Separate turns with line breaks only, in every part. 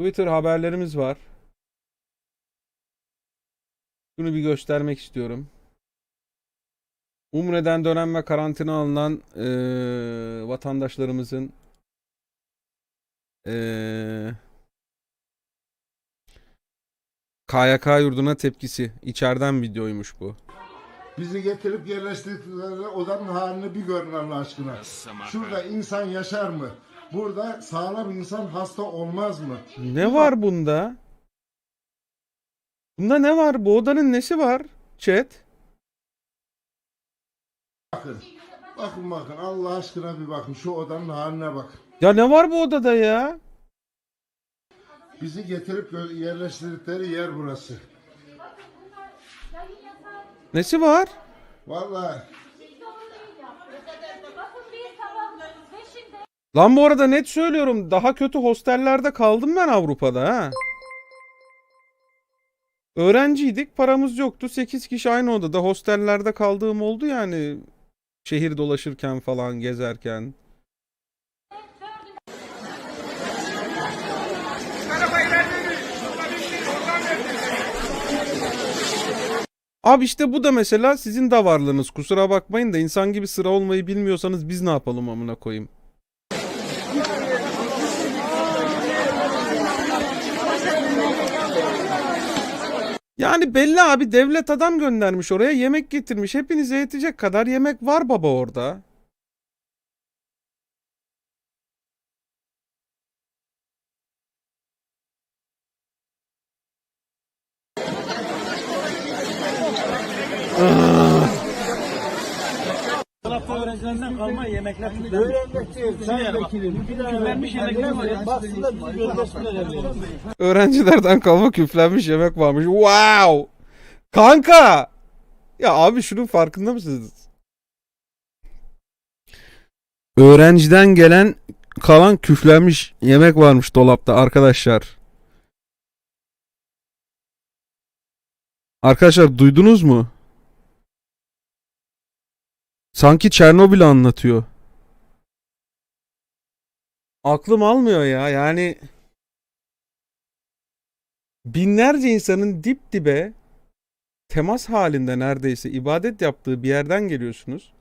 Twitter haberlerimiz var. Şunu bir göstermek istiyorum. Umre'den dönen ve karantina alınan eee, vatandaşlarımızın eee KYK yurduna tepkisi. İçeriden videoymuş bu.
Bizi getirip yerleştirdikleri odanın halini bir görün Allah aşkına. Şurada insan yaşar mı? Burada sağlam insan hasta olmaz mı?
Ne var bunda? Bunda ne var? Bu odanın nesi var? Chat.
Bakın. Bakın bakın Allah aşkına bir bakın şu odanın haline bak.
Ya ne var bu odada ya?
Bizi getirip gö- yerleştirdikleri yer burası.
Nesi var?
Vallahi
Bakın bir sabah peşinde
Lan bu arada net söylüyorum daha kötü hostellerde kaldım ben Avrupa'da ha. Öğrenciydik paramız yoktu 8 kişi aynı odada hostellerde kaldığım oldu yani. Şehir dolaşırken falan gezerken. Abi işte bu da mesela sizin davarlığınız kusura bakmayın da insan gibi sıra olmayı bilmiyorsanız biz ne yapalım amına koyayım. Yani belli abi devlet adam göndermiş oraya yemek getirmiş. Hepinize yetecek kadar yemek var baba orada.
Tarafta öğrencilerinden kalma yemekler çok Öğrenmek değil, sen vekilim. Küflenmiş yemekler var ya. Baksınlar bizi.
Öğrencilerden kalma küflenmiş yemek varmış. Wow! Kanka! Ya abi şunun farkında mısınız? Öğrenciden gelen kalan küflenmiş yemek varmış dolapta arkadaşlar. Arkadaşlar duydunuz mu? Sanki Çernobil anlatıyor. Aklım almıyor ya yani binlerce insanın dip dibe temas halinde neredeyse ibadet yaptığı bir yerden geliyorsunuz.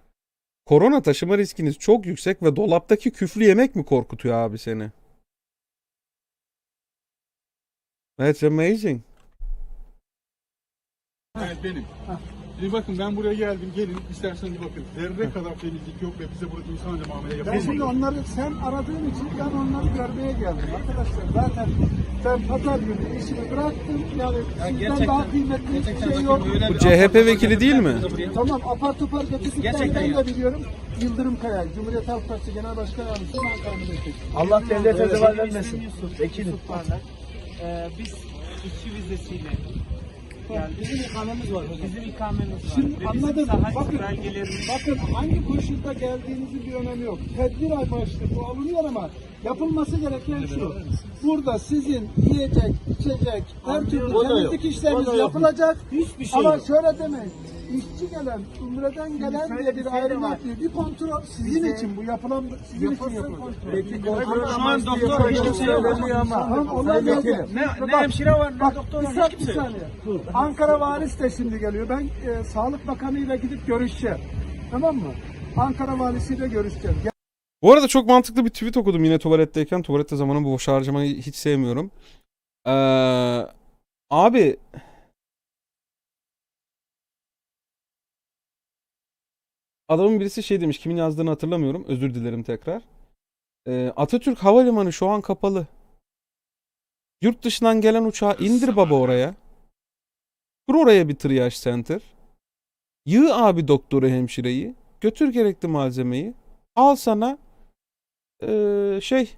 Korona taşıma riskiniz çok yüksek ve dolaptaki küflü yemek mi korkutuyor abi seni? That's amazing.
Evet benim. Şimdi bakın ben buraya geldim. Gelin isterseniz bakın. Zerre kadar temizlik yok ve bize burada insanca muamele
Ben
yapılmadı.
şimdi onları sen aradığın için ben onları görmeye geldim arkadaşlar. Zaten sen pazar günü işini bıraktın. Yani sizden daha kıymetli hiçbir şey yok.
Bu CHP vekili değil mi?
Tamam apar topar getirdikten
Gerçekten
ben de biliyorum. Yıldırım Kaya, Cumhuriyet Halk Partisi Genel Başkan Yardımcısı Ankara Milletvekili.
Allah devlete zeval vermesin. Vekilim.
Ee, biz işçi vizesiyle yani bizim ikamemiz var. Bizim ikamemiz var.
Şimdi
Ve
anladım.
saha
Bakın,
belgelerimiz
bakın hangi koşulda geldiğinizin bir önemi yok. Tedbir amaçlı bu alınıyor ama yapılması gereken şu. Burada sizin yiyecek, içecek, her türlü temizlik işleriniz yapılacak.
Hiçbir şey
ama şöyle demeyin. İşçi gelen, umreden gelen diye bir ayrım yapıyor. Bir kontrol sizin için bu yapılan sizin için yapılıyor.
Peki kontrol şu an doktor hiç kimse.
Tamam, onlar.
Vekilim.
Ne, ne hemşire var ne
Bak
doktor var hiç kimse yok.
saniye. Ankara valisi de şimdi geliyor. Ben e, Sağlık Bakanı ile gidip görüşeceğim. Tamam mı? Ankara valisiyle görüşeceğim.
Bu arada çok mantıklı bir tweet okudum yine tuvaletteyken. Tuvalette zamanı boş harcamayı hiç sevmiyorum. Ee, abi adamın birisi şey demiş. Kimin yazdığını hatırlamıyorum. Özür dilerim tekrar. Ee, Atatürk Havalimanı şu an kapalı. Yurt dışından gelen uçağı indir baba oraya. Kur oraya bir triyaj center. Yığ abi doktoru hemşireyi. Götür gerekli malzemeyi. Al sana ee, şey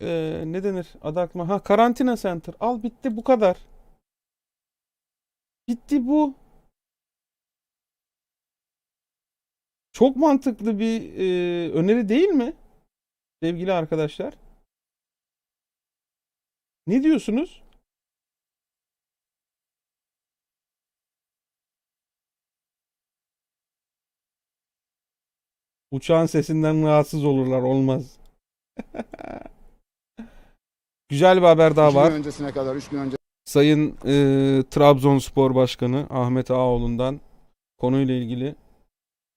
ee, ne denir adı aklıma ha karantina center al bitti bu kadar bitti bu çok mantıklı bir ee, öneri değil mi sevgili arkadaşlar ne diyorsunuz Uçağın sesinden rahatsız olurlar olmaz. Güzel bir haber daha
gün
var.
öncesine kadar, üç gün önce
Sayın e, Trabzonspor Başkanı Ahmet Ağaoğlu'ndan konuyla ilgili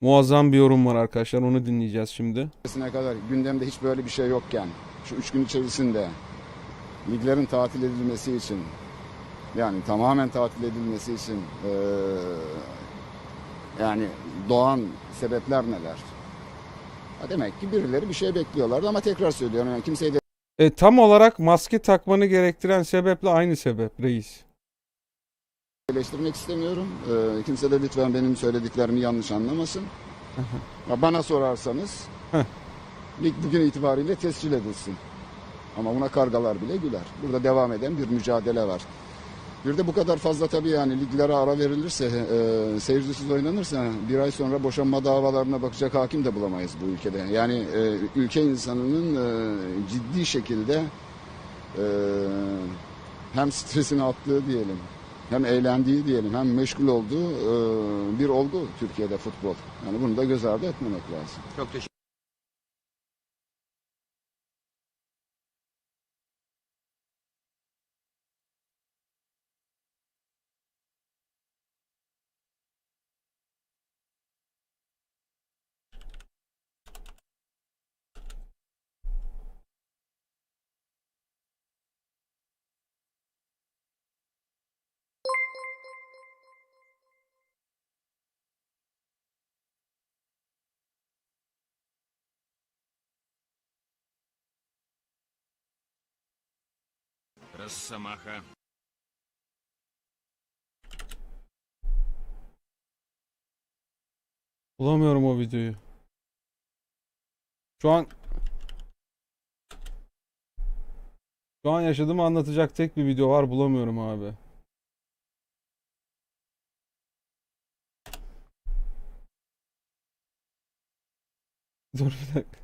muazzam bir yorum var arkadaşlar. Onu dinleyeceğiz şimdi.
öncesine kadar gündemde hiç böyle bir şey yokken şu üç gün içerisinde liglerin tatil edilmesi için yani tamamen tatil edilmesi için eee, yani doğan sebepler neler? Ha demek ki birileri bir şey bekliyorlardı ama tekrar söylüyorum yani kimseyi de
E, tam olarak maske takmanı gerektiren sebeple aynı sebep reis.
Eleştirmek istemiyorum. Eee, kimse de lütfen benim söylediklerimi yanlış anlamasın. Ya bana sorarsanız lig bugün itibariyle tescil edilsin. Ama buna kargalar bile güler. Burada devam eden bir mücadele var. Bir de bu kadar fazla tabii yani liglere ara verilirse, e, seyircisiz oynanırsa bir ay sonra boşanma davalarına bakacak hakim de bulamayız bu ülkede. Yani e, ülke insanının e, ciddi şekilde e, hem stresini attığı diyelim, hem eğlendiği diyelim, hem meşgul olduğu e, bir olgu Türkiye'de futbol. Yani bunu da göz ardı etmemek lazım.
Çok teşekkür Росомаха.
Bulamıyorum o videoyu. Şu an Şu an yaşadığımı anlatacak tek bir video var bulamıyorum abi. Dur bir dakika.